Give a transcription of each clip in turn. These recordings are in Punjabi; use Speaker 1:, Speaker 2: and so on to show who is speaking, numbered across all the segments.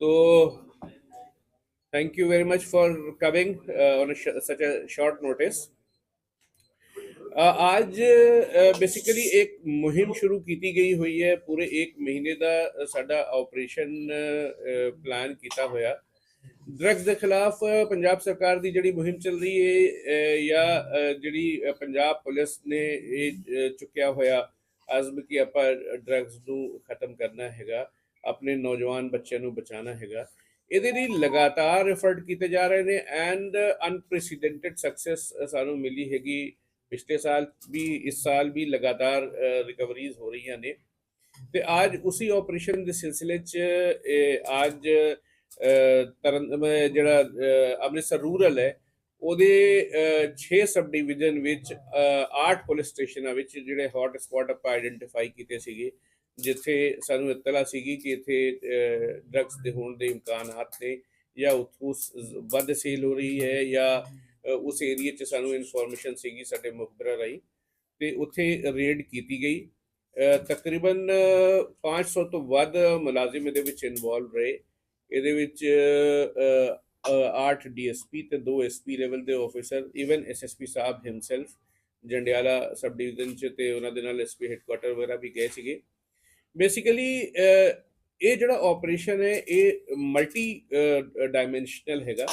Speaker 1: So, thank you very much for coming uh, on a sh- such a short notice. ਅ, ਅੱਜ ਬੇਸਿਕਲੀ ਇੱਕ ਮੁਹਿੰਮ ਸ਼ੁਰੂ ਕੀਤੀ ਗਈ ਹੋਈ ਹੈ ਪੂਰੇ 1 ਮਹੀਨੇ ਦਾ ਅ, ਸਾਡਾ ਆਪਰੇਸ਼ਨ ਪਲਾਨ ਕੀਤਾ ਹੋਇਆ ਡਰੱਗਸ ਦੇ ਖਿਲਾਫ ਅ, ਪੰਜਾਬ ਸਰਕਾਰ ਦੀ ਜਿਹੜੀ ਮੁਹਿੰਮ ਚੱਲ ਰਹੀ ਹੈ ਅ, ਜਾਂ ਅ, ਜਿਹੜੀ ਅ, ਪੰਜਾਬ ਪੁਲਿਸ ਨੇ ਇਹ ਅ, ਚੁੱਕਿਆ ਹੋਇਆ ਅਜ਼ਮ ਕਿ ਆਪਾਂ ਡਰੱਗਸ ਨੂੰ ਖਤਮ ਕਰਨਾ ਹੈਗਾ ਆਪਣੇ ਨੌਜਵਾਨ ਬੱਚਿਆਂ ਨੂੰ ਬਚਾਉਣਾ ਹੈਗਾ। ਇਹਦੇ ਲਈ ਲਗਾਤਾਰ ਐਫਰਟ ਕੀਤੇ ਜਾ ਰਹੇ ਨੇ ਐਂਡ ਅਨਪ੍ਰੈਸੀਡੈਂਟਡ ਸਕਸੈਸ ਸਾਨੂੰ ਮਿਲੀ ਹੈਗੀ। ਪਿਛਲੇ ਸਾਲ ਵੀ, ਇਸ ਸਾਲ ਵੀ ਲਗਾਤਾਰ ਰਿਕਵਰੀਜ਼ ਹੋ ਰਹੀਆਂ ਨੇ। ਤੇ ਅੱਜ ਉਸੇ ਆਪਰੇਸ਼ਨ ਦੇ ਸਿਲਸਿਲੇ 'ਚ ਅੱਜ ਤਰਨ ਜਿਹੜਾ ਅੰਮ੍ਰਿਤਸਰ ਰੂਰਲ ਹੈ, ਉਹਦੇ 6 ਸਬ ਡਿਵੀਜ਼ਨ ਵਿੱਚ 8 ਪੁਲਿਸ ਸਟੇਸ਼ਨਾਂ ਵਿੱਚ ਜਿਹੜੇ ਹੌਟ ਸਪੌਟ ਆਪਾਂ ਆਈਡੈਂਟੀਫਾਈ ਕੀਤੇ ਸੀਗੇ। ਜਿੱਥੇ ਸਾਨੂੰ ਇਤਲਾ ਸੀਗੀ ਕਿ ਇੱਥੇ ਡਰੱਗਸ ਦੇ ਹੋਣ ਦੇ ਇਮਕਾਨਾਤ ਨੇ ਜਾਂ ਉੱਥੋਂ ਵੱਧ ਸੇਲ ਹੋ ਰਹੀ ਹੈ ਜਾਂ ਉਸ ਏਰੀਆ 'ਚ ਸਾਨੂੰ ਇਨਫੋਰਮੇਸ਼ਨ ਸੀਗੀ ਸਾਡੇ ਮੁਖਬਰਾਂ ਰਾਹੀਂ ਤੇ ਉੱਥੇ ਰੇਡ ਕੀਤੀ ਗਈ। ਅ, ਤਕਰੀਬਨ 500 ਤੋਂ ਵੱਧ ਮੁਲਾਜ਼ਮ ਇਹਦੇ ਵਿੱਚ ਇਨਵੋਲਵ ਰਹੇ। ਇਹਦੇ ਵਿੱਚ 8 ਡੀਐਸਪੀ ਤੇ 2 ਐਸਪੀ ਲੈਵਲ ਦੇ ਆਫੀਸਰ ਇਵਨ ਐਸਐਸਪੀ ਸਾਹਿਬ ਹਿਮਸੈਲਫ ਜੰਡਿਆਲਾ ਸਬ ਡਿਵੀਜ਼ਨ 'ਚ ਤੇ ਉਹਨਾਂ ਦੇ ਨਾਲ ਐਸਪੀ ਹੈੱਡਕੁਆਟਰ ਵਗੈਰਾ ਵੀ ਗਏ ਸੀਗੇ। ਬੇਸਿਕਲੀ ਇਹ ਜਿਹੜਾ ਆਪਰੇਸ਼ਨ ਹੈ ਇਹ ਮਲਟੀ ਡਾਈਮੈਂਸ਼ਨਲ ਹੈਗਾ।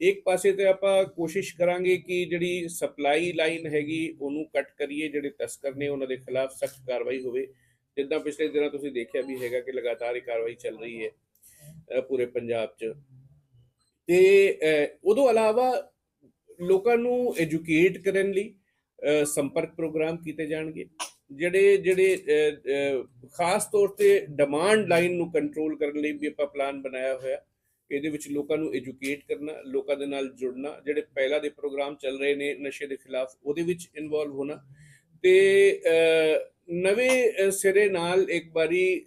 Speaker 1: ਇੱਕ ਪਾਸੇ ਤੇ ਆਪਾਂ ਕੋਸ਼ਿਸ਼ ਕਰਾਂਗੇ ਕਿ ਜਿਹੜੀ ਸਪਲਾਈ ਲਾਈਨ ਹੈਗੀ ਉਹਨੂੰ ਕੱਟ ਕਰੀਏ ਜਿਹੜੇ ਤਸਕਰ ਨੇ ਉਹਨਾਂ ਦੇ ਖਿਲਾਫ ਸਖਤ ਕਾਰਵਾਈ ਹੋਵੇ। ਜਿੱਦਾਂ ਪਿਛਲੇ ਦਿਨਾਂ ਤੁਸੀਂ ਦੇਖਿਆ ਵੀ ਹੈਗਾ ਕਿ ਲਗਾਤਾਰ ਇਹ ਕਾਰਵਾਈ ਚੱਲ ਰਹੀ ਹੈ ਪੂਰੇ ਪੰਜਾਬ 'ਚ। ਤੇ ਅ, ਉਦੋਂ ਇਲਾਵਾ ਲੋਕਾਂ ਨੂੰ ਐਜੂਕੇਟ ਕਰਨ ਲਈ ਸੰਪਰਕ ਪ੍ਰੋਗਰਾਮ ਕੀਤੇ ਜਾਣਗੇ। ਜਿਹੜੇ ਜਿਹੜੇ ਖਾਸ ਤੌਰ ਤੇ ਡਿਮਾਂਡ ਲਾਈਨ ਨੂੰ ਕੰਟਰੋਲ ਕਰਨ ਲਈ ਵੀ ਆਪਾਂ ਪਲਾਨ ਬਣਾਇਆ ਹੋਇਆ। ਇਹਦੇ ਵਿੱਚ ਲੋਕਾਂ ਨੂੰ ਐਜੂਕੇਟ ਕਰਨਾ, ਲੋਕਾਂ ਦੇ ਨਾਲ ਜੁੜਨਾ, ਜਿਹੜੇ ਪਹਿਲਾਂ ਦੇ ਪ੍ਰੋਗਰਾਮ ਚੱਲ ਰਹੇ ਨੇ ਨਸ਼ੇ ਦੇ ਖਿਲਾਫ, ਉਹਦੇ ਵਿੱਚ ਇਨਵੋਲਵ ਹੋਣਾ। ਤੇ ਨਵੇਂ ਸਿਰੇ ਨਾਲ ਇੱਕ ਵਾਰੀ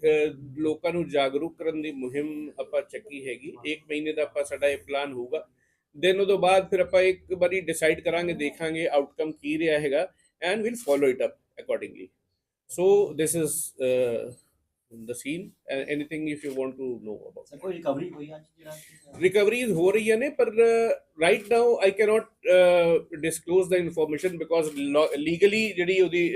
Speaker 1: ਲੋਕਾਂ ਨੂੰ ਜਾਗਰੂਕ ਕਰਨ ਦੀ ਮੁਹਿੰਮ ਆਪਾਂ ਚੱਕੀ ਹੈਗੀ। ਇੱਕ ਮਹੀਨੇ ਦਾ ਆਪਾਂ ਸਾਡਾ ਇਹ ਪਲਾਨ ਹੋਊਗਾ। ਦਿਨ ਤੋਂ ਬਾਅਦ ਫਿਰ ਆਪਾਂ ਇੱਕ ਵਾਰੀ ਡਿਸਾਈਡ ਕਰਾਂਗੇ, ਦੇਖਾਂਗੇ ਆਊਟਕਮ ਕੀ ਰਿਹਾ ਹੈਗਾ and will follow it up accordingly so this is uh, the scene and anything if you want to know about
Speaker 2: sir ਕੋਈ ਰਿਕਵਰੀ ਹੋਈ ਅੱਜ ਜਿਹੜਾ
Speaker 1: ਰਿਕਵਰੀਜ਼ ਹੋ ਰਹੀਆਂ ਨੇ ਪਰ right now I cannot disclose the information because legally ਜਿਹੜੀ ਉਹਦੀ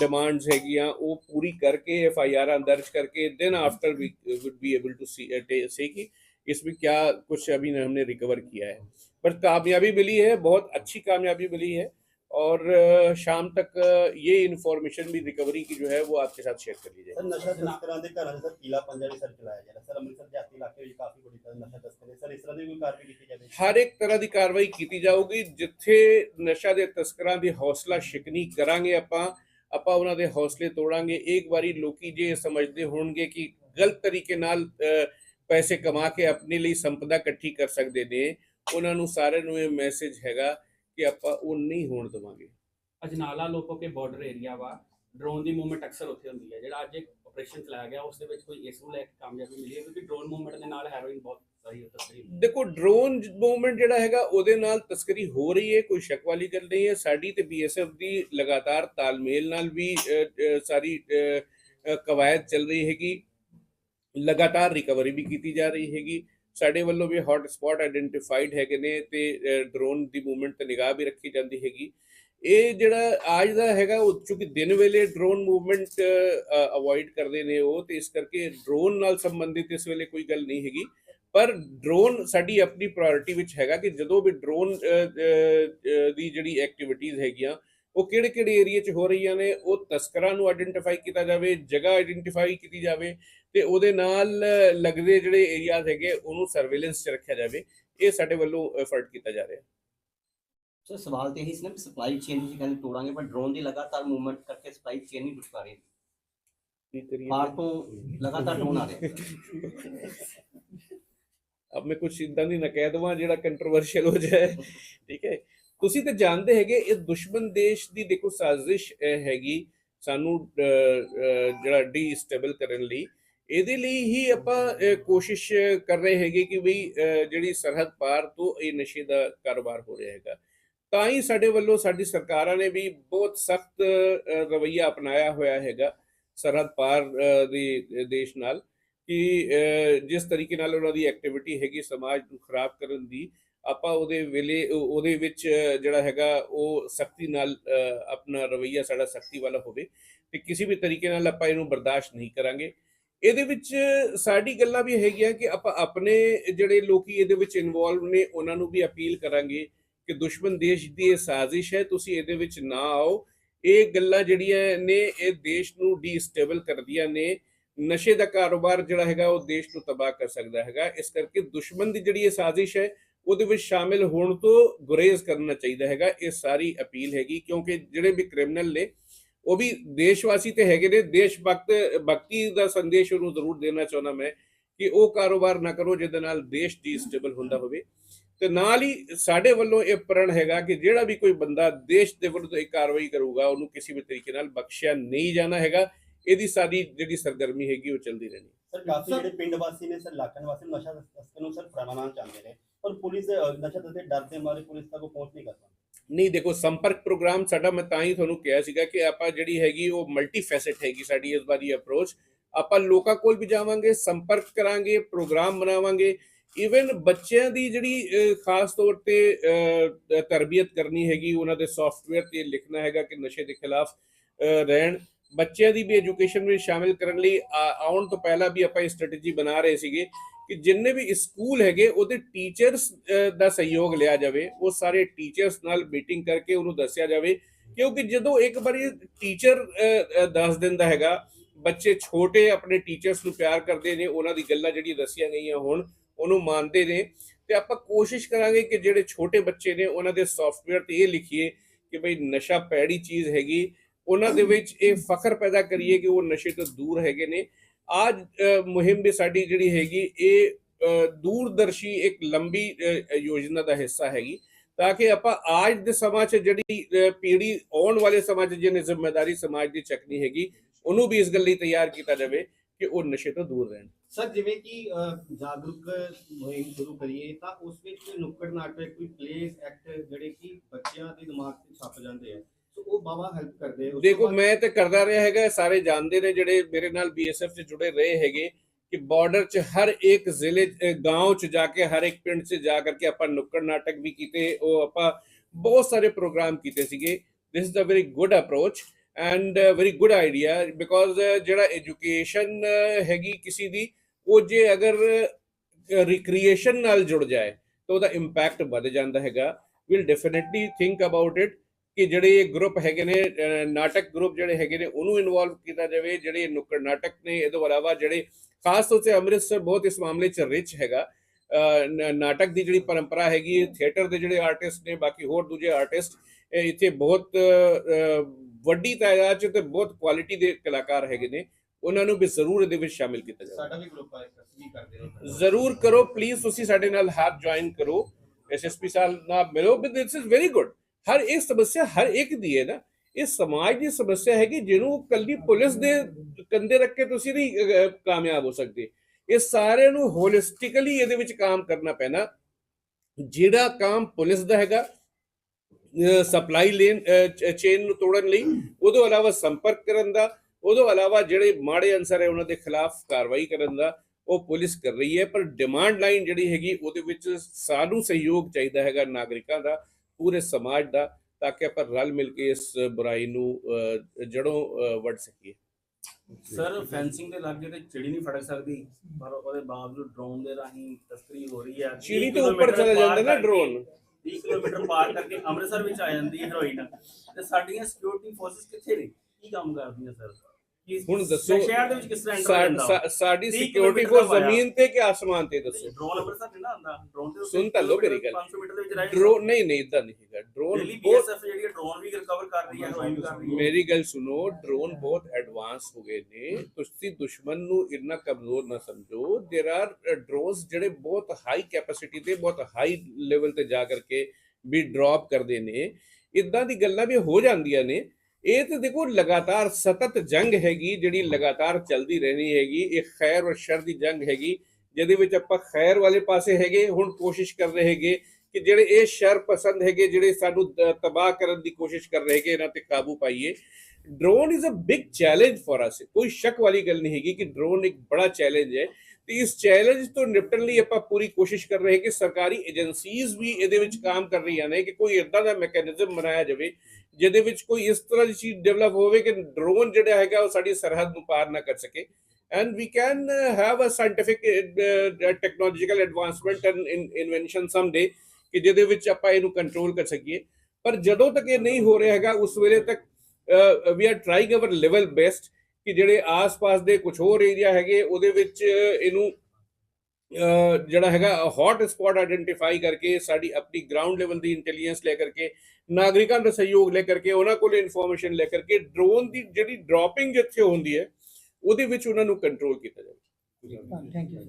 Speaker 1: ਡਿਮਾਂਡਸ ਹੈਗੀਆਂ ਉਹ ਪੂਰੀ ਕਰਕੇ ਐਫ आई आर दर्ज करके then after we would be able to see से कि इसमें क्या कुछ अभी हमने रिकवर किया है पर कामयाबी मिली है बहुत अच्छी कामयाबी मिली है और अ, शाम तक अ, ये इन्फॉर्मेशन भी रिकवरी की जो है वो आपके साथ शेयर कर ली जाएगी
Speaker 3: ਸਰ ਨਸ਼ਾ ਤਸਕਰਾਂ ਦੇ ਘਰਾਂ 'ਚ ਸਰ ਪੀਲਾ ਪੰਜਾ ਵੀ ਸਰ ਚਲਾਇਆ ਜਾ ਰਿਹਾ ਸਰ ਅੰਮ੍ਰਿਤਸਰ ਜਾਤੀ ਇਲਾਕੇ ਵਿੱਚ ਕਾਫੀ ਬੜੀ ਤਰ੍ਹਾਂ ਨਸ਼ਾ ਤਸਕਰ ਹੈ ਸਰ ਇਸ ਤਰ੍ਹਾਂ ਦੀ ਕੋਈ ਕਾਰਵਾਈ ਕੀਤੀ ਜਾਵੇ
Speaker 1: ਹਰ ਇੱਕ ਤਰ੍ਹਾਂ ਦੀ ਕਾਰਵਾਈ ਕੀਤੀ ਜਾਊਗੀ ਜਿੱਥੇ ਨਸ਼ਾ ਦੇ ਤਸਕਰਾਂ ਦੀ ਹੌਸਲਾ ਸ਼ਿਕਨੀ ਕਰਾਂਗੇ ਆਪਾਂ ਆਪਾਂ ਉਹਨਾਂ ਦੇ ਹੌਸਲੇ ਤੋੜਾਂਗੇ ਇੱਕ ਵਾਰੀ ਲੋਕੀ ਜੇ ਇਹ ਸਮਝਦੇ ਹੋਣਗੇ ਕਿ ਗਲਤ ਤਰੀਕੇ ਨਾਲ ਅਹ, ਪੈਸੇ ਕਮਾ ਕੇ ਆਪਣੇ ਲਈ ਸੰਪਦਾ ਇਕੱਠੀ ਕਰ ਸਕਦੇ ਨੇ ਉਹਨਾਂ ਨੂੰ ਸਾਰਿਆਂ ਨੂੰ ਇਹ ਮੈਸੇਜ ਹੈਗਾ ਕਿ ਆਪਾਂ ਉਹ ਨਹੀਂ ਹੋਣ ਦੇਵਾਂਗੇ।
Speaker 4: ਅਜਨਾਲਾ ਲੋਕੋ ਕੇ ਬਾਰਡਰ ਏਰੀਆ ਵਾ ਡਰੋਨ ਦੀ ਮੂਵਮੈਂਟ ਅਕਸਰ ਉੱਥੇ ਹੁੰਦੀ ਹੈ। ਜਿਹੜਾ ਅੱਜ ਇੱਕ ਆਪਰੇਸ਼ਨ ਚਲਾਇਆ ਗਿਆ ਉਸ ਦੇ ਵਿੱਚ ਕੋਈ ਇਸ ਨੂੰ ਲੈ ਕੇ ਕਾਮਯਾਬੀ ਮਿਲੀ ਹੈ ਕਿਉਂਕਿ ਡਰੋਨ ਮੂਵਮੈਂਟ ਦੇ ਨਾਲ ਹੈਰੋਇਨ ਬਹੁਤ ਸਹੀ ਤਸਕਰੀ।
Speaker 1: ਦੇਖੋ ਡਰੋਨ ਮੂਵਮੈਂਟ ਜਿਹੜਾ ਹੈਗਾ ਉਹਦੇ ਨਾਲ ਤਸਕਰੀ ਹੋ ਰਹੀ ਹੈ ਕੋਈ ਸ਼ੱਕ ਵਾਲੀ ਗੱਲ ਨਹੀਂ ਹੈ। ਸਾਡੀ ਤੇ ਬੀਐਸਐਫ ਦੀ ਲਗਾਤਾਰ ਤਾਲਮੇਲ ਨਾਲ ਵੀ ਸਾਰੀ ਕਵਾਇਦ ਚੱਲ ਰਹੀ ਹੈਗੀ। ਲਗਾਤਾਰ ਰਿਕਵਰੀ ਵੀ ਕੀਤੀ ਜਾ ਰਹੀ ਹੈਗੀ। ਸਾਡੇ ਵੱਲੋਂ ਵੀ ਹੌਟ ਸਪੌਟ ਆਇਡੈਂਟੀਫਾਈਡ ਹੈਗੇ ਨੇ ਤੇ ਡਰੋਨ ਦੀ ਮੂਵਮੈਂਟ ਤੇ ਨਿਗਾਹ ਵੀ ਰੱਖੀ ਜਾਂਦੀ ਹੈਗੀ। ਇਹ ਜਿਹੜਾ ਅੱਜ ਦਾ ਹੈਗਾ, ਉਹ ਚੂੰਕਿ ਦਿਨ ਵੇਲੇ ਡਰੋਨ ਮੂਵਮੈਂਟ ਅਵੋਇਡ ਕਰਦੇ ਨੇ ਉਹ ਤੇ ਇਸ ਕਰਕੇ ਡਰੋਨ ਨਾਲ ਸੰਬੰਧਿਤ ਇਸ ਵੇਲੇ ਕੋਈ ਗੱਲ ਨਹੀਂ ਹੈਗੀ। ਪਰ ਡਰੋਨ ਸਾਡੀ ਆਪਣੀ ਪ੍ਰਾਇੋਰਟੀ ਵਿੱਚ ਹੈਗਾ ਕਿ ਜਦੋਂ ਵੀ ਡਰੋਨ ਦੀ ਜਿਹੜੀ ਐਕਟੀਵਿਟੀਜ਼ ਹੈਗੀਆਂ ਉਹ ਕਿਹੜੇ ਕਿਹੜੇ ਏਰੀਆ 'ਚ ਹੋ ਰਹੀਆਂ ਨੇ ਉਹ ਤਸਕਰਾਂ ਨੂੰ ਆਇਡੈਂਟੀਫਾਈ ਕੀਤਾ ਜਾਵੇ ਜਗ੍ਹਾ ਆਇਡੈਂਟੀਫਾਈ ਕੀਤੀ ਜਾਵੇ ਤੇ ਉਹਦੇ ਨਾਲ ਲੱਗਦੇ ਜਿਹੜੇ ਏਰੀਆਜ਼ ਹੈਗੇ ਉਹਨੂੰ ਸਰਵੇਲੈਂਸ 'ਚ ਰੱਖਿਆ ਜਾਵੇ ਇਹ ਸਾਡੇ ਵੱਲੋਂ ਐਫਰਟ ਕੀਤਾ ਜਾ ਰਿਹਾ।
Speaker 2: ਸਰ ਸਵਾਲ ਤੇ ਇਹੀ ਸੀ ਨਾ ਸਪਲਾਈ ਚੇਨ ਜੀ ਕਹਿੰਦੇ ਤੋੜਾਂਗੇ ਪਰ ਡਰੋਨ ਦੀ ਲਗਾਤਾਰ ਮੂਵਮੈਂਟ ਕਰਕੇ ਸਪਲਾਈ ਚੇਨ ਨਹੀਂ ਟੁੱਟ ਪਾ ਰਹੀ।
Speaker 1: ਕੀ ਕਰੀਏ?
Speaker 2: ਬਾਹਰ ਤੋਂ ਲਗਾਤਾਰ ਡਰੋਨ ਆ ਰਹੇ।
Speaker 1: ਅਬ ਮੈਂ ਕੁਝ ਇਦਾਂ ਦੀ ਨਾ ਕਹਿ ਦਵਾਂ ਜਿਹੜਾ ਕੰਟਰੋਵਰਸ਼ੀਅਲ ਹੋ ਜਾਏ ਠੀਕ ਹੈ? ਤੁਸੀਂ ਤਾਂ ਜਾਣਦੇ ਹੈਗੇ ਇਹ ਦੁਸ਼ਮਣ ਦੇਸ਼ ਦੀ ਦੇਖੋ ਸਾਜ਼ਿਸ਼ ਹੈਗੀ ਸਾਨੂੰ ਜਿਹੜਾ ਡੀਸਟੇਬਲ ਕਰਨ ਲਈ। ਇਹਦੇ ਲਈ ਹੀ ਆਪਾਂ ਕੋਸ਼ਿਸ਼ ਕਰ ਰਹੇ ਹੈਗੇ ਕਿ ਵੀ ਜਿਹੜੀ ਸਰਹੱਦ ਪਾਰ ਤੋਂ ਇਹ ਨਸ਼ੇ ਦਾ ਕਾਰੋਬਾਰ ਹੋ ਰਿਹਾ ਹੈਗਾ। ਤਾਂ ਹੀ ਸਾਡੇ ਵੱਲੋਂ ਸਾਡੀ ਸਰਕਾਰਾਂ ਨੇ ਵੀ ਬਹੁਤ ਸਖਤ ਰਵਈਆ ਅਪਣਾਇਆ ਹੋਇਆ ਹੈਗਾ ਸਰਹੱਦ ਪਾਰ ਅਹ, ਦੇਸ਼ ਨਾਲ ਕਿ ਜਿਸ ਤਰੀਕੇ ਨਾਲ ਉਹਨਾਂ ਦੀ ਐਕਟੀਵਿਟੀ ਹੈਗੀ ਸਮਾਜ ਨੂੰ ਖਰਾਬ ਕਰਨ ਦੀ ਆਪਾਂ ਉਹਦੇ ਵੇਲੇ ਉਹਦੇ ਵਿੱਚ ਜਿਹੜਾ ਹੈਗਾ, ਉਹ ਸਖਤੀ ਨਾਲ ਆਪਣਾ ਰਵਈਆ ਸਾਡਾ ਸਖਤੀ ਵਾਲਾ ਹੋਵੇ ਤੇ ਕਿਸੇ ਵੀ ਤਰੀਕੇ ਨਾਲ ਆਪਾਂ ਇਹਨੂੰ ਬਰਦਾਸ਼ਤ ਨਹੀਂ ਕਰਾਂਗੇ। ਇਹਦੇ ਵਿੱਚ ਸਾਡੀ ਗੱਲਾਂ ਵੀ ਹੈਗੀਆਂ ਕਿ ਆਪਾਂ ਆਪਣੇ ਜਿਹੜੇ ਲੋਕੀ ਇਹਦੇ ਵਿੱਚ ਇਨਵੋਲਵ ਨੇ, ਉਹਨਾਂ ਨੂੰ ਵੀ ਅਪੀਲ ਕਰਾਂਗੇ ਕਿ ਦੁਸ਼ਮਣ ਦੇਸ਼ ਦੀ ਇਹ ਸਾਜ਼ਿਸ਼ ਹੈ, ਤੁਸੀਂ ਇਹਦੇ ਵਿੱਚ ਨਾ ਆਓ। ਇਹ ਗੱਲਾਂ ਜਿਹੜੀਆਂ ਨੇ, ਇਹ ਦੇਸ਼ ਨੂੰ ਡੀਸਟੇਬਲ ਕਰਦੀਆਂ ਨੇ। ਨਸ਼ੇ ਦਾ ਕਾਰੋਬਾਰ ਜਿਹੜਾ ਹੈਗਾ, ਉਹ ਦੇਸ਼ ਨੂੰ ਤਬਾਹ ਕਰ ਸਕਦਾ ਹੈਗਾ। ਇਸ ਕਰਕੇ ਦੁਸ਼ਮਣ ਦੀ ਜਿਹੜੀ ਇਹ ਸਾਜ਼ਿਸ਼ ਹੈ ਉਹਦੇ ਵਿੱਚ ਸ਼ਾਮਿਲ ਹੋਣ ਤੋਂ ਗੁਰੇਜ਼ ਕਰਨਾ ਚਾਹੀਦਾ ਹੈਗਾ, ਇਹ ਸਾਰੀ ਅਪੀਲ ਹੈਗੀ, ਕਿਉਂਕਿ ਜਿਹੜੇ ਵੀ ਕ੍ਰਿਮੀਨਲ ਨੇ, ਉਹ ਵੀ ਦੇਸ਼ਵਾਸੀ ਤੇ ਹੈਗੇ ਨੇ, ਦੇਸ਼ ਭਗਤ, ਭਗਤੀ ਦਾ ਸੰਦੇਸ਼ ਉਹਨੂੰ ਜ਼ਰੂਰ ਦੇਣਾ ਚਾਹੁੰਦਾ ਮੈਂ ਕਿ ਉਹ ਕਾਰੋਬਾਰ ਨਾ ਕਰੋ, ਜਿਹਦੇ ਨਾਲ ਦੇਸ਼ ਡੀਸਟੇਬਲ ਹੁੰਦਾ ਹੋਵੇ। ਤੇ ਨਾਲ ਹੀ ਸਾਡੇ ਵੱਲੋਂ ਇਹ ਪ੍ਰਣ ਹੈਗਾ ਕਿ ਜਿਹੜਾ ਵੀ ਕੋਈ ਬੰਦਾ ਦੇਸ਼ ਦੇ ਵਿਰੁੱਧ ਇਹ ਕਾਰਵਾਈ ਕਰੂਗਾ, ਉਹਨੂੰ ਕਿਸੇ ਵੀ ਤਰੀਕੇ ਨਾਲ ਬਖਸ਼ਿਆ ਨਹੀਂ ਜਾਣਾ ਹੈਗਾ, ਇਹਦੀ ਸਾਡੀ ਜਿਹੜੀ ਸਰਗਰਮੀ ਹੈਗੀ ਉਹ ਚੱਲਦੀ ਰਹਿਣੀ।
Speaker 3: ਸਰ ਕਾਫੀ ਜਿਹੜੇ ਪਿੰਡ ਵਾਸੀ ਨੇ, ਸਰ ਇਲਾਕਾ ਨਿਵਾਸੀ ਨਸ਼ਾ ਤਸਕਰ ਨੂੰ, ਸਰ, ਫੜਾਉਣਾ ਚਾਹੁੰਦੇ ਨੇ ਪਰ ਪੁਲਿਸ ਅਹ, ਨਸ਼ਾ ਤਸਕਰ ਡਰਦੇ ਮਾਰੇ ਪੁਲਿਸ ਤੱਕ ਪਹੁੰਚ ਨਹੀਂ ਕਰ ਪਾਉਂਦੀ।
Speaker 1: ਨਹੀਂ ਦੇਖੋ ਸੰਪਰਕ ਪ੍ਰੋਗਰਾਮ ਸਾਡਾ ਮੈਂ ਤਾਂ ਹੀ ਤੁਹਾਨੂੰ ਕਿਹਾ ਸੀਗਾ ਕਿ ਆਪਾਂ ਜਿਹੜੀ ਹੈਗੀ ਉਹ ਮਲਟੀ ਫੈਸਟ ਹੈਗੀ ਸਾਡੀ ਇਸ ਵਾਰੀ ਅਪਰੋਚ ਆਪਾਂ ਲੋਕਾਂ ਕੋਲ ਵੀ ਜਾਵਾਂਗੇ ਸੰਪਰਕ ਕਰਾਂਗੇ ਪ੍ਰੋਗਰਾਮ ਬਣਾਵਾਂਗੇ। ਇਵਨ ਬੱਚਿਆਂ ਦੀ ਜਿਹੜੀ ਖਾਸ ਤੌਰ ਤੇ ਤਰਬੀਅਤ ਕਰਨੀ ਹੈਗੀ ਉਹਨਾਂ ਦੇ ਸੌਫਟਵੇਅਰ ਤੇ ਲਿਖਣਾ ਹੈਗਾ ਕਿ ਨਸ਼ੇ ਦੇ ਖਿਲਾਫ ਰਹਿਣ। ਬੱਚਿਆਂ ਦੀ ਵੀ ਐਜੂਕੇਸ਼ਨ ਵਿੱਚ ਸ਼ਾਮਿਲ ਕਰਨ ਲਈ, ਆ- ਆਉਣ ਤੋਂ ਪਹਿਲਾਂ ਵੀ ਆਪਾਂ ਇਹ ਸਟ੍ਰੈਟਜੀ ਬਣਾ ਰਹੇ ਸੀਗੇ ਕਿ ਜਿੰਨੇ ਵੀ ਸਕੂਲ ਹੈਗੇ, ਉਹਦੇ ਟੀਚਰਸ ਦਾ ਸਹਿਯੋਗ ਲਿਆ ਜਾਵੇ। ਉਹ ਸਾਰੇ ਟੀਚਰਸ ਨਾਲ ਮੀਟਿੰਗ ਕਰਕੇ ਉਹਨੂੰ ਦੱਸਿਆ ਜਾਵੇ। ਕਿਉਂਕਿ ਜਦੋਂ ਇੱਕ ਵਾਰੀ ਟੀਚਰ ਦੱਸ ਦਿੰਦਾ ਹੈਗਾ, ਬੱਚੇ ਛੋਟੇ ਆਪਣੇ ਟੀਚਰਸ ਨੂੰ ਪਿਆਰ ਕਰਦੇ ਨੇ, ਉਹਨਾਂ ਦੀ ਗੱਲਾਂ ਜਿਹੜੀ ਦੱਸੀਆਂ ਗਈਆਂ ਹੁਣ, ਉਹਨੂੰ ਮੰਨਦੇ ਨੇ। ਤੇ ਆਪਾਂ ਕੋਸ਼ਿਸ਼ ਕਰਾਂਗੇ ਕਿ ਜਿਹੜੇ ਛੋਟੇ ਬੱਚੇ ਨੇ, ਉਹਨਾਂ ਦੇ ਸੌਫਟਵੇਅਰ ਤੇ ਇਹ ਲਿਖੀਏ ਕਿ ਭਈ ਨਸ਼ਾ ਪੈੜੀ ਚੀਜ਼ ਹੈਗੀ ਉਹਨਾਂ ਦੇ ਵਿੱਚ ਇਹ ਫਖਰ ਪੈਦਾ ਕਰੀਏ ਕਿ ਉਹ ਨਸ਼ੇ ਤੋਂ ਦੂਰ ਹੈਗੇ ਨੇ। ਆਜ ਮੁਹਿੰਮ ਵੀ ਸਾਡੀ ਜਿਹੜੀ ਹੈਗੀ, ਇਹ ਦੂਰਦਰਸ਼ੀ ਇੱਕ ਲੰਬੀ ਯੋਜਨਾ ਦਾ ਹਿੱਸਾ ਹੈਗੀ। ਤਾਂ ਕਿ ਆਪਾਂ ਅੱਜ ਦੇ ਸਮਾਂ 'ਚ ਜਿਹੜੀ ਪੀੜ੍ਹੀ ਆਉਣ ਵਾਲੇ ਸਮਾਂ 'ਚ ਜਿਹਨੇ ਜ਼ਿੰਮੇਵਾਰੀ ਸਮਾਜ ਦੀ ਚੱਕਣੀ ਹੈਗੀ, ਉਹਨੂੰ ਵੀ ਇਸ ਗੱਲ ਲਈ ਤਿਆਰ ਕੀਤਾ ਜਾਵੇ ਕਿ ਉਹ ਨਸ਼ੇ ਤੋਂ ਦੂਰ ਰਹਿਣ।
Speaker 5: ਸਰ, ਜਿਵੇਂ ਕਿ ਜਾਗਰੂਕ ਮੁਹਿੰਮ ਸ਼ੁਰੂ ਕਰੀਏ ਤਾਂ ਉਸ ਵਿੱਚ ਨੁੱਕੜ ਨਾਟਕ ਕੋਈ ਪਲੇਸ ਐਕਟ ਜਿਹੜੇ ਕਿ ਬੱਚਿਆਂ ਦੇ ਦਿਮਾਗ 'ਤੇ ਛਪ ਜਾਂਦੇ ਆ। ਸੋ ਉਹ ਬਾਵਾ ਹੈਲਪ ਕਰਦੇ ਆ। ਉਸ ਤੋਂ
Speaker 1: ਦੇਖੋ
Speaker 5: ਬਾਅਦ-
Speaker 1: ਮੈਂ ਤੇ ਕਰਦਾ ਰਿਹਾ ਹੈਗਾ ਸਾਰੇ ਜਾਣਦੇ ਨੇ ਜਿਹੜੇ ਮੇਰੇ ਨਾਲ ਬੀਐਸਐਫ 'ਚ ਜੁੜੇ ਰਹੇ ਹੈਗੇ ਕਿ ਬਾਰਡਰ 'ਚ ਹਰ ਇੱਕ ਜ਼ਿਲ੍ਹੇ گاؤں 'ਚ ਜਾ ਕੇ ਹਰ ਇੱਕ ਪਿੰਡ 'ਚ ਜਾ ਕਰਕੇ ਆਪਾਂ ਨੁੱਕੜ ਨਾਟਕ ਵੀ ਕੀਤੇ ਉਹ ਆਪਾਂ ਬਹੁਤ ਸਾਰੇ ਪ੍ਰੋਗਰਾਮ ਕੀਤੇ ਸੀਗੇ this is a very good approach and very good idea because ਜਿਹੜਾ ਐਜੂਕੇਸ਼ਨ ਹੈਗੀ ਕਿਸੇ ਦੀ ਉਹ ਜੇ ਅਗਰ ਰਿਕ੍ਰੀਏਸ਼ਨ ਨਾਲ ਜੁੜ ਜਾਏ ਤਾਂ ਉਹਦਾ ਇੰਪੈਕਟ ਵੱਧ ਜਾਂਦਾ ਹੈਗਾ will definitely think about it ਕਿ ਜਿਹੜੇ ਗਰੁੱਪ ਹੈਗੇ ਨੇ ਨਾਟਕ ਗਰੁੱਪ ਜਿਹੜੇ ਹੈਗੇ ਨੇ ਉਹਨੂੰ ਇਨਵੋਲਵ ਕੀਤਾ ਜਾਵੇ ਜਿਹੜੇ ਨੁੱਕੜ ਨਾਟਕ ਨੇ ਇਹਦੇ ਤੋਂ ਇਲਾਵਾ ਜਿਹੜੇ ਖਾਸ ਤੌਰ ਤੇ ਅੰਮ੍ਰਿਤਸਰ ਬਹੁਤ ਇਸ ਮਾਮਲੇ 'ਚ ਰਿਚ ਹੈਗਾ। ਨਾਟਕ ਦੀ ਜਿਹੜੀ ਪਰੰਪਰਾ ਹੈਗੀ ਥੀਏਟਰ ਦੇ ਜਿਹੜੇ ਆਰਟਿਸਟ ਨੇ ਬਾਕੀ ਹੋਰ ਦੂਜੇ ਆਰਟਿਸਟ ਇੱਥੇ ਬਹੁਤ ਵੱਡੀ ਤਾਦਾਦ 'ਚ ਤੇ ਬਹੁਤ ਕੁਆਲਿਟੀ ਦੇ ਕਲਾਕਾਰ ਹੈਗੇ ਨੇ। ਉਹਨਾਂ ਨੂੰ ਵੀ ਜ਼ਰੂਰ ਇਹਦੇ ਵਿੱਚ ਸ਼ਾਮਿਲ ਕੀਤਾ ਜਾਵੇ।
Speaker 5: ਸਾਡਾ ਵੀ ਗਰੁੱਪ ਆ ਵੀ ਕਰਦੇ ਹਾਂ।
Speaker 1: ਜ਼ਰੂਰ ਕਰੋ ਪਲੀਜ਼ ਤੁਸੀਂ ਸਾਡੇ ਨਾਲ ਹੱਥ ਜੁਆਇਨ ਕਰੋ। ਐਸਐਸਪੀ ਸਾਹਿਬ ਨਾਲ ਮਿਲੋ but this is very good ਹਰ ਇੱਕ ਸਮੱਸਿਆ, ਹਰ ਇੱਕ ਦੀ ਹੈ ਨਾ, ਇਹ ਸਮਾਜ ਦੀ ਸਮੱਸਿਆ ਹੈ ਕਿ ਜਿਹਨੂੰ ਕੱਲੀ ਪੁਲਿਸ ਦੇ ਕੰਦੇ ਰੱਖ ਕੇ ਤੁਸੀਂ ਨਹੀਂ ਕਾਮਯਾਬ ਹੋ ਸਕਦੇ। ਇਹ ਸਾਰਿਆਂ ਨੂੰ ਹੋਲਿਸਟਿਕਲੀ ਇਹਦੇ ਵਿੱਚ ਕੰਮ ਕਰਨਾ ਪੈਣਾ। ਜਿਹੜਾ ਕੰਮ ਪੁਲਿਸ ਦਾ ਹੈਗਾ ਸਪਲਾਈ ਲੇਨ ਚੇਨ ਨੂੰ ਤੋੜਨ ਲਈ, ਉਹਦੇ ਇਲਾਵਾ ਸੰਪਰਕ ਕਰਨ ਦਾ, ਉਹਦੇ ਇਲਾਵਾ ਜਿਹੜੇ ਮਾੜੇ ਅਨਸਰ ਹੈ ਉਹਨਾਂ ਦੇ ਖਿਲਾਫ ਕਾਰਵਾਈ ਕਰਨ ਦਾ, ਉਹ ਪੁਲਿਸ ਕਰ ਰਹੀ ਹੈ। ਪਰ ਡਿਮਾਂਡ ਲਾਈਨ ਜਿਹੜੀ ਹੈਗੀ, ਉਹਦੇ ਵਿੱਚ ਸਾਨੂੰ ਸਹਿਯੋਗ ਚਾਹੀਦਾ ਹੈਗਾ ਨਾਗਰਿਕਾਂ ਦਾ। ਪੂਰੇ ਸਮਾਜ ਦਾ ਤਾਂ ਕਿ ਆਪਾਂ ਰਲ ਮਿਲ ਕੇ ਇਸ ਬੁਰਾਈ ਨੂੰ ਜੜੋਂ ਵੱਢ ਸਕੀਏ।
Speaker 6: ਸਰ ਫੈਂਸਿੰਗ ਦੇ ਲਾਗੇ ਤੇ ਚਿੜੀ ਨਹੀਂ ਫੜਕ ਸਕਦੀ ਪਰ ਉਹਦੇ ਬਾਵਜੂਦ ਡਰੋਨ ਦੇ ਰਾਹੀਂ ਤਸਕਰੀ ਹੋ ਰਹੀ ਹੈ।
Speaker 1: ਚੀੜੀ
Speaker 6: 30
Speaker 1: ਤੋਂ ਉੱਪਰ ਚਲਾ ਜਾਂਦਾ ਨਾ ਡਰੋਨ
Speaker 6: 30 ਕਿਲੋਮੀਟਰ ਪਾਰ ਕਰਕੇ ਅੰਮ੍ਰਿਤਸਰ ਵਿੱਚ ਆ ਜਾਂਦੀ ਹੈ ਹੈਰੋਇਨ ਤੇ ਸਾਡੀਆਂ ਸਿਕਿਉਰਿਟੀ ਫੋਰਸਸ ਕਿੱਥੇ ਨੇ? ਕੀ ਕੰਮ ਕਰਦੀਆਂ ਸਰ?
Speaker 1: ਹੁਣ ਦੱਸੋ,
Speaker 6: ਸ਼ਹਿਰ ਦੇ ਵਿੱਚ ਕਿਸ ਤਰ੍ਹਾਂ ਐਂਟਰ
Speaker 1: ਸਾ-
Speaker 6: ਹੁੰਦਾ
Speaker 1: ਸਾ- ਸਾਡੀ
Speaker 6: 30
Speaker 1: ਸਿਕਿਉਰਿਟੀ
Speaker 6: ਕਿਲੋਮੀਟਰ
Speaker 1: ਫੋਰਸ
Speaker 6: ਦਾ ਪਾਇਆ।
Speaker 1: ਜ਼ਮੀਨ ਤੇ ਕਿ ਆਸਮਾਨ ਤੇ ਦੱਸੋ
Speaker 6: ਡਰੋਨ ਅੰਮ੍ਰਿਤਸਰ ਨਹੀਂ ਨਾ ਆਉਂਦਾ ਡਰੋਨ ਤੇ
Speaker 1: ਸੁਣ ਤਾਂ ਲਓ ਮੇਰੀ ਗੱਲ।
Speaker 6: 500 ਮੀਟਰ ਦੇ ਵਿੱਚ ਰਾਈਡ
Speaker 1: ਡਰੋਨ ਨਹੀਂ ਨਹੀਂ ਇਦਾਂ ਨਹੀਂ ਹੈਗਾ ਡਰੋਨ
Speaker 6: ਡੇਲੀ
Speaker 1: ਬਹੁਤ
Speaker 6: ਬੀਐਸਐਫ ਜਿਹੜੀ ਡਰੋਨ ਵੀ ਰਿਕਵਰ ਕਰ ਰਹੀ ਹੈ ਹੈਰੋਇਨ ਕਰ ਰਹੀ ਹੈ
Speaker 1: ਮੇਰੀ ਗੱਲ ਸੁਣੋ ਡਰੋਨ ਬਹੁਤ ਐਡਵਾਂਸ ਹੋ ਗਏ ਨੇ ਤੁਸੀਂ ਦੁਸ਼ਮਣ ਨੂੰ ਇੰਨਾ ਕਮਜ਼ੋਰ ਨਾ ਸਮਝੋ देयर आर ਡਰੋਨਸ ਜਿਹੜੇ ਬਹੁਤ ਹਾਈ ਕੈਪੈਸਿਟੀ ਤੇ ਬਹੁਤ ਹਾਈ ਲੈਵਲ ਤੇ ਜਾ ਕਰਕੇ ਵੀ ਡ੍ਰੌਪ ਕਰਦੇ ਨੇ ਇਦਾਂ ਦੀ ਗੱਲਾਂ ਵੀ ਹੋ ਜਾਂਦੀਆਂ ਨੇ ਇਹ ਤੇ ਦੇਖੋ ਲਗਾਤਾਰ ਸਤਤ ਜੰਗ ਹੈਗੀ, ਜਿਹੜੀ ਲਗਾਤਾਰ ਚੱਲਦੀ ਰਹਿਣੀ ਹੈਗੀ, ਇਹ ਖੈਰ ਔਰ ਸ਼ਰ ਦੀ ਜੰਗ ਹੈਗੀ, ਜਿਹਦੇ ਵਿੱਚ ਆਪਾਂ ਖੈਰ ਵਾਲੇ ਪਾਸੇ ਹੈਗੇ, ਹੁਣ ਕੋਸ਼ਿਸ਼ ਕਰ ਰਹੇ ਹੈਗੇ ਕਿ ਜਿਹੜੇ ਇਹ ਸ਼ਰ ਪਸੰਦ ਹੈਗੇ, ਜਿਹੜੇ ਸਾਨੂੰ ਤਬਾਹ ਕਰਨ ਦੀ ਕੋਸ਼ਿਸ਼ ਕਰ ਰਹੇ ਹੈਗੇ, ਇਹਨਾਂ ਤੇ ਕਾਬੂ ਪਾਈਏ। Drone is a big challenge for us ਕੋਈ ਸ਼ੱਕ ਵਾਲੀ ਗੱਲ ਨਹੀਂ ਹੈਗੀ ਕਿ ਡਰੋਨ ਇੱਕ ਬੜਾ ਚੈਲੰਜ ਹੈ। ਤੇ ਇਸ ਚੈਲੰਜ ਤੋਂ ਨਿਪਟਣ ਲਈ ਆਪਾਂ ਪੂਰੀ ਕੋਸ਼ਿਸ਼ ਕਰ ਰਹੇ ਕਿ ਸਰਕਾਰੀ ਏਜੰਸੀਜ਼ ਵੀ ਇਹਦੇ ਵਿੱਚ ਕੰਮ ਕਰ ਰਹੀਆਂ ਨੇ ਕਿ ਕੋਈ ਇਦਾਂ ਦਾ ਮੈਕੈਨਿਜ਼ਮ ਬਣਾਇਆ ਜਾਵੇ ਜਿਹਦੇ ਵਿੱਚ ਕੋਈ ਇਸ ਤਰ੍ਹਾਂ ਦੀ ਚੀਜ਼ ਡਿਵੈਲਪ ਹੋਵੇ ਕਿ ਡਰੋਨ ਜਿਹੜਾ ਹੈਗਾ ਉਹ ਸਾਡੀ ਸਰਹੱਦ ਨੂੰ ਪਾਰ ਨਾ ਕਰ ਸਕੇ। And we can uh, have a scientific uh, uh, technological advancement and in, invention someday ਕਿ ਜਿਹਦੇ ਵਿੱਚ ਆਪਾਂ ਇਹਨੂੰ ਕੰਟਰੋਲ ਕਰ ਸਕੀਏ। ਪਰ ਜਦੋਂ ਤੱਕ ਇਹ ਨਹੀਂ ਹੋ ਰਿਹਾ ਹੈਗਾ ਉਸ ਵੇਲੇ ਤੱਕ we are trying our level best ਕਿ ਜਿਹੜੇ ਆਸ-ਪਾਸ ਦੇ ਕੁਝ ਹੋਰ ਏਰੀਆ ਹੈਗੇ, ਉਹਦੇ ਵਿੱਚ ਇਹਨੂੰ ਜਿਹੜਾ ਹੈਗਾ ਹੌਟ ਸਪੌਟ ਆਇਡੈਂਟੀਫਾਈ ਕਰਕੇ ਸਾਡੀ ਆਪਣੀ ਗਰਾਊਂਡ ਲੈਵਲ ਦੀ ਇੰਟੈਲੀਜੈਂਸ ਲੈ ਕਰਕੇ, ਨਾਗਰਿਕਾਂ ਦਾ ਸਹਿਯੋਗ ਲੈ ਕਰਕੇ, ਉਹਨਾਂ ਕੋਲ ਇਨਫੋਰਮੇਸ਼ਨ ਲੈ ਕਰਕੇ ਡਰੋਨ ਦੀ ਜਿਹੜੀ ਡ੍ਰੌਪਿੰਗ ਜਿੱਥੇ ਹੁੰਦੀ ਹੈ, ਉਹਦੇ ਵਿੱਚ ਉਹਨਾਂ ਨੂੰ ਕੰਟਰੋਲ ਕੀਤਾ ਜਾਵੇ।
Speaker 7: Thank you